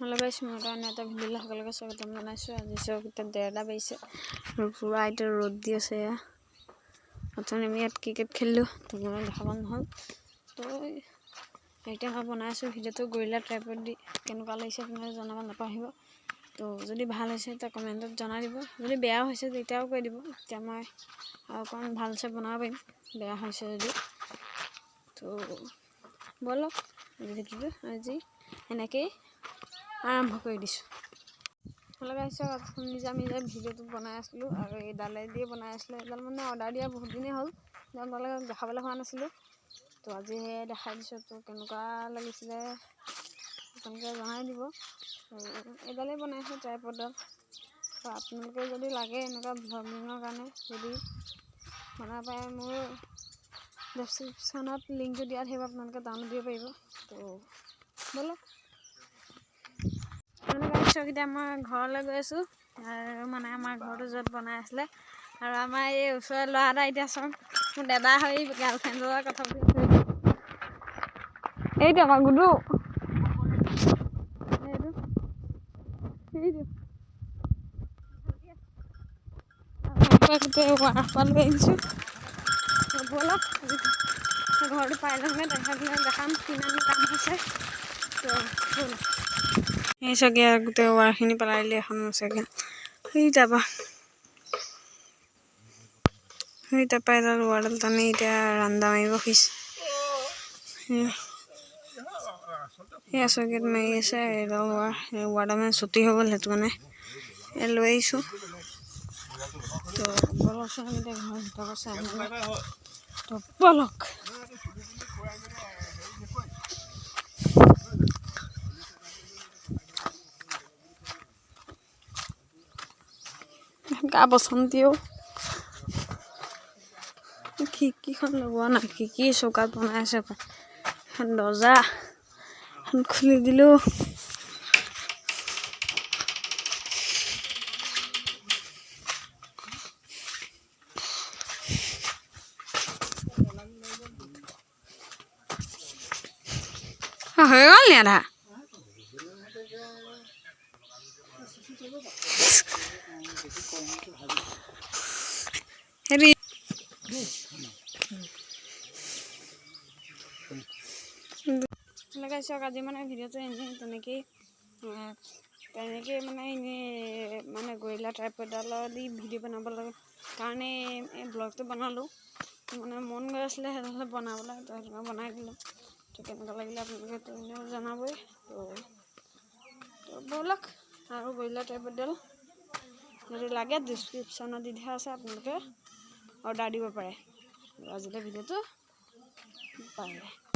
এটা ভিডিঅ'লৈ সকলোকে স্বাগতম জনাইছোঁ। আজি চাওক এতিয়া ডেৰটা বাজিছে পূৰা এতিয়া ৰ'দ দি আছে। এয়া অথনি আমি ইয়াত ক্ৰিকেট খেলিলোঁ তোমালোকে দেখাব নহ'ল। তো এতিয়া মই বনাই আছোঁ ভিডিঅ'টো গৰিলা ট্ৰাইপত দি কেনেকুৱা লাগিছে আপোনালোকে জনাব নাপাহৰিব। তো যদি ভাল হৈছে তেতিয়া কমেণ্টত জনাই দিব। যদি বেয়া হৈছে তেতিয়াও কৈ দিব। তেতিয়া মই আৰু অকণমান ভালছে বনাব পাৰিম বেয়া হৈছে যদি। তো ব'লক ভিডিঅ'টো আজি এনেকেই। আৰম্ভ কৰি দিছোঁ। চাওক নিজে আমি যে ভিডিঅ'টো বনাই আছিলোঁ আৰু এইডালে দিয়ে বনাই আছিলোঁ। এইডাল মানে অৰ্ডাৰ দিয়া বহুত দিনেই হ'ল। আপোনালোকক দেখাবলৈ হোৱা নাছিলোঁ। তো আজি সেয়াই দেখাই দিছোঁ। তো কেনেকুৱা লাগিছিলে আপোনালোকে জনাই দিব। এইডালেই বনাইছোঁ ট্ৰাইপডাল তো আপোনালোকে যদি লাগে এনেকুৱা ভ্লগিঙৰ কাৰণে যদি বনাব পাৰে মোৰ ডেছক্ৰিপশ্যনত লিংকটো দিয়াত থাকিব আপোনালোকে ডাউনলোড দিব পাৰিব। তো ব'লক। এতিয়া মই ঘৰলৈ গৈ আছোঁ। আৰু মানে আমাৰ ঘৰটো য'ত বনাই আছিলে। আৰু আমাৰ এই ওচৰৰ ল'ৰা এটা এতিয়া চাওক মোৰ দাদা হৈ গাৰ্লফ্ৰেণ্ডৰ কথা পাতি এইটো আমাৰ গুডু। এইটো। এইটো। গোটেই ৱাটাৰফল লৈ আহিছোঁ। ব'লক ঘৰটো পাই লওঁগৈ তেখেতলৈ দেখাম কিমান কাম হৈছে তো ব'লক এই চাগে গোটেই ৱাৰখিনি পেলাই দিলে এখন চাগে সেই তাৰপৰা সেই তাৰপৰা এডাল ৱাৰডাল টানি এতিয়া ৰান্দা মাৰিব খুজিছে সেয়া চকীত মাৰি আছে এডাল ৱাৰ ৱাৰডাল মানে ছুটি হৈ গ'ল সেইটো মানে লৈ আহিছোঁ। তো বলকচোন আমি এতিয়া তো বলক। গা বসন্তিও খিৰিকীখন লগোৱা নাই খিৰিকী চৌকাত বনাই আছে এখন দৰ্জা, এখন খুলি দিলোঁ। হৈ গ'ল নি আধা? হেৰি লগাইছোঁ আজি মানে ভিডিঅ'টো এনেই তেনেকেই তেনেকেই মানে এনেই মানে গৰিলা ট্ৰাইপডালৰ দি ভিডিঅ' বনাব লাগে। কাৰণে এই ব্লগটো বনালোঁ। মানে মন গৈ আছিলে সেইডালে বনাবলৈ তো সেইটো বনাই দিলোঁ। তো কেনেকুৱা লাগিলে আপোনালোকে এনেও জনাবই। তো ব'লক আৰু গৰিলা ট্ৰাইপডাল যদি লাগে ডিছক্ৰিপশ্যনত দি দিয়া আছে আপোনালোকে। অৰ্ডাৰ দিব পাৰে। আজিলৈ ভিডিঅ'টো পাৰে